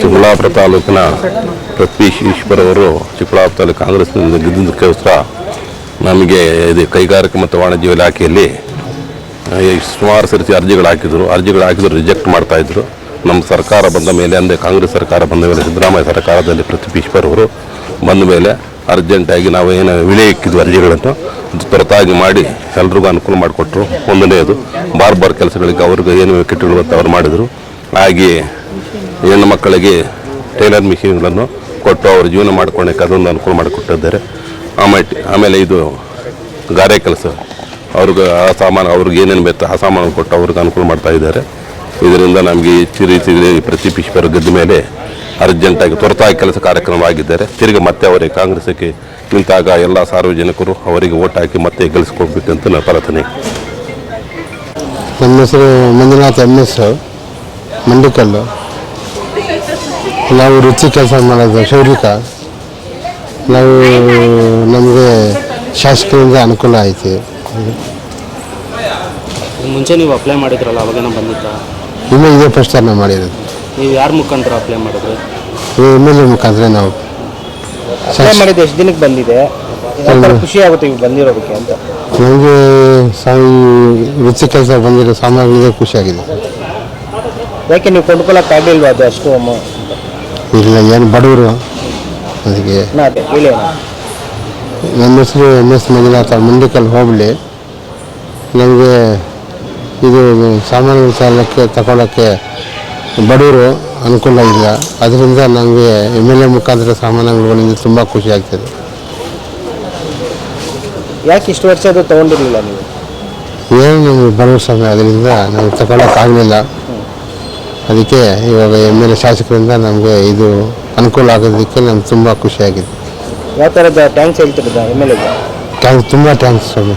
ಚಿಕ್ಕಬಳ್ಳಾಪುರ ತಾಲೂಕಿನ ಪ್ರತೀಶ್ ಈಶ್ವರ್ ಅವರು ಚಿಕ್ಕಬಳ್ಳಾಪುರ ತಾಲೂಕು ಕಾಂಗ್ರೆಸ್ನಿಂದ ಗೆದ್ದಿದ್ದಕ್ಕೋಸ್ಕರ ನಮಗೆ ಇದು ಕೈಗಾರಿಕೆ ಮತ್ತು ವಾಣಿಜ್ಯ ಇಲಾಖೆಯಲ್ಲಿ ಸುಮಾರು ಸರಿಸಿ ಅರ್ಜಿಗಳು ಹಾಕಿದ್ರು. ಅರ್ಜಿಗಳು ಹಾಕಿದ್ರು, ರಿಜೆಕ್ಟ್ ಮಾಡ್ತಾ ಇದ್ರು. ನಮ್ಮ ಸರ್ಕಾರ ಬಂದ ಮೇಲೆ, ಅಂದರೆ ಕಾಂಗ್ರೆಸ್ ಸರ್ಕಾರ ಬಂದ ಮೇಲೆ ಸಿದ್ದರಾಮಯ್ಯ ಸರ್ಕಾರದಲ್ಲಿ ಪ್ರತಿಪೀಶ್ವರ್ ಈಶ್ವರ್ ಅವರು ಬಂದ ಮೇಲೆ ಅರ್ಜೆಂಟಾಗಿ ನಾವು ಏನು ವಿಳೆ ಇಕ್ಕಿದ್ವಿ ಅರ್ಜಿಗಳನ್ನು, ಅದು ತ್ವರಿತಾಗಿ ಮಾಡಿ ಎಲ್ರಿಗೂ ಅನುಕೂಲ ಮಾಡಿಕೊಟ್ರು. ಒಂದನೇದು ಬಾರ್ ಬಾರ್ ಕೆಲಸಗಳಿಗೆ ಅವ್ರಿಗೆ ಏನು ಬರುತ್ತೆ ಅವ್ರು ಮಾಡಿದರು. ಹಾಗೆ ಹೆಣ್ಣು ಮಕ್ಕಳಿಗೆ ಟೈಲರ್ ಮಿಷಿನ್ಗಳನ್ನು ಕೊಟ್ಟು ಅವರು ಜೀವನ ಮಾಡ್ಕೊಳಕ್ಕೆ ಅದೊಂದು ಅನುಕೂಲ ಮಾಡಿಕೊಟ್ಟಿದ್ದಾರೆ. ಆಮೇಲೆ ಆಮೇಲೆ ಇದು ಗಾರೆ ಕೆಲಸ. ಅವ್ರಿಗೆ ಆ ಸಾಮಾನು ಅವ್ರಿಗೆ ಏನೇನು ಬೇಕು ಆ ಸಾಮಾನು ಕೊಟ್ಟು ಅವ್ರಿಗೆ ಅನುಕೂಲ ಮಾಡ್ತಾ ಇದ್ದಾರೆ. ಇದರಿಂದ ನಮಗೆ ಹೆಚ್ಚು ರೀತಿ ಪ್ರತಿ ಗೆದ್ದ ಮೇಲೆ ಅರ್ಜೆಂಟಾಗಿ ತುರ್ತಾಗಿ ಕೆಲಸ ಕಾರ್ಯಕ್ರಮ ಆಗಿದ್ದಾರೆ ತಿರುಗಿ ಮತ್ತೆ ಅವರೇ ಕಾಂಗ್ರೆಸ್ಗೆ ನಿಂತಾಗ ಎಲ್ಲ ಸಾರ್ವಜನಿಕರು ಅವರಿಗೆ ಓಟ್ ಹಾಕಿ ಮತ್ತೆ ಗೆಲ್ಲಿಸ್ಕೊಡ್ಬೇಕಂತ ನಾನು ಪ್ರಾರ್ಥನೆ. ನಮ್ಮ ಹೆಸರು ಮಂಜುನಾಥ್ ಎಂ ಎಸ್ ಮಂಡಿಕಲ್ಲು. ನಾವು ರುಚಿ ಕೆಲಸ ಮಾಡೋದು ಶೌರಿಕ ನಾವು ನಮಗೆ ಶಾಸಕರಿಂದ ಅನುಕೂಲ ಆಯಿತು. ಮುಂಚೆ ನೀವು ಅಪ್ಲೈ ಮಾಡಿದ್ರಲ್ಲ ಅವಾಗೇನೋ ಬಂದಿದ್ದ ಇನ್ನೂ ಇದೇ ಫಸ್ಟ್ ಟೈಮ್ ನಾವು ಮಾಡಿರೋದು. ನೀವು ಯಾರ ಮುಖಾಂತರ ಅಪ್ಲೈ ಮಾಡಿದ್ರಿ? ಎಂ ಎಲ್ ಎ ಮುಖಾಂತರ ನಾವು. ಅಪ್ಲೈ ಮಾಡಿದ್ದು ಎಷ್ಟು ದಿನಕ್ಕೆ ಬಂದಿದೆ? ಖುಷಿ ಆಗುತ್ತೆ ಇವು ಬಂದಿರೋದಕ್ಕೆ ಅಂತ? ನಮಗೆ ರುಚಿ ಕೆಲಸ ಬಂದಿರೋ ಸಾಮಾನ್ಯ ಖುಷಿಯಾಗಿದೆ ಯಾಕೆ ನೀವು ಕೊಂಡ್ಕೊಳ್ಳೋಕೆ ಆಗಲಿಲ್ವಾ ಅದು ಅಷ್ಟು ಅಮ್ಮ ಇಲ್ಲ ಏನು ಬಡವರು? ಅದಕ್ಕೆ ನಾ ಅದೇ ಹೇಳಿ ಅಣ್ಣ. ನನ್ನ ಹೆಸರು ಎಂ ಎಸ್ ಮಂಜುನಾಥ ಮುಂದಕ್ಕಲ್ಲಿ ಹೋಬಳಿ ನಮಗೆ ಇದು ಸಾಮಾನ್ಯ ಸಾಲಕ್ಕೆ ತಗೊಳ್ಳೋಕ್ಕೆ ಬಡವರು ಅನುಕೂಲ ಇಲ್ಲ. ಅದರಿಂದ ನಮಗೆ ಎಂ ಎಲ್ ಎ ಮುಖಾಂತರ ಸಾಮಾನುಗಳಿಂದ ತುಂಬ ಖುಷಿ ಆಗ್ತದೆ. ಯಾಕೆ ಇಷ್ಟು ವರ್ಷ ಅದು ತೊಗೊಂಡಿರಲಿಲ್ಲ ನೀವು? ಏನು ನಮಗೆ ಬರೋ ಸಮಯ ಅದರಿಂದ ನಾವು ತಗೊಳ್ಳೋಕ್ಕಾಗಲಿಲ್ಲ ಅದಕ್ಕೆ ಇವಾಗ ಎಂ ಎಲ್ ಎ ಶಾಸಕರಿಂದ ನಮಗೆ ಇದು ಅನುಕೂಲ ಆಗೋದಕ್ಕೆ ನಮ್ಗೆ ತುಂಬ ಖುಷಿಯಾಗಿದೆ. ಯಾವ ಥರದ ಟ್ಯಾಂಕ್ಸ್ ಹೇಳ್ತಿರೋದು ಎಂ ಎಲ್ ಎ ಟ್ಯಾಂಕ್ಸ್ ತುಂಬ ಟ್ಯಾಂಕ್ಸ್ ಸ್ವಾಮಿ.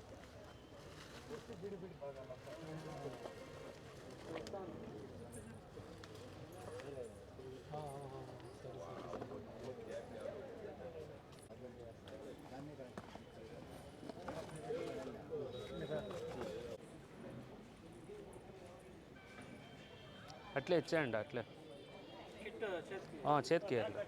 అట్లే ఇచ్చేయండి అట్లే ఆ, చేతికి అట్లా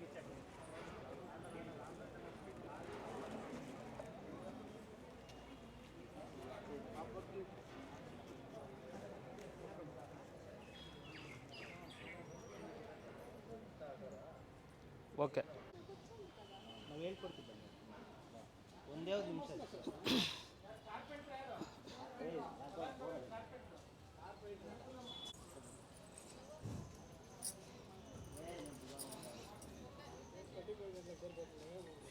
ಓಕೆ. ನಾವು ಹೇಳ್ಕೊಡ್ತೀವಿ ಒಂದೇ ಒಂದು ನಿಮಿಷ ಕಟ್ಟಿಕೊಳ್ಳಬೇಕು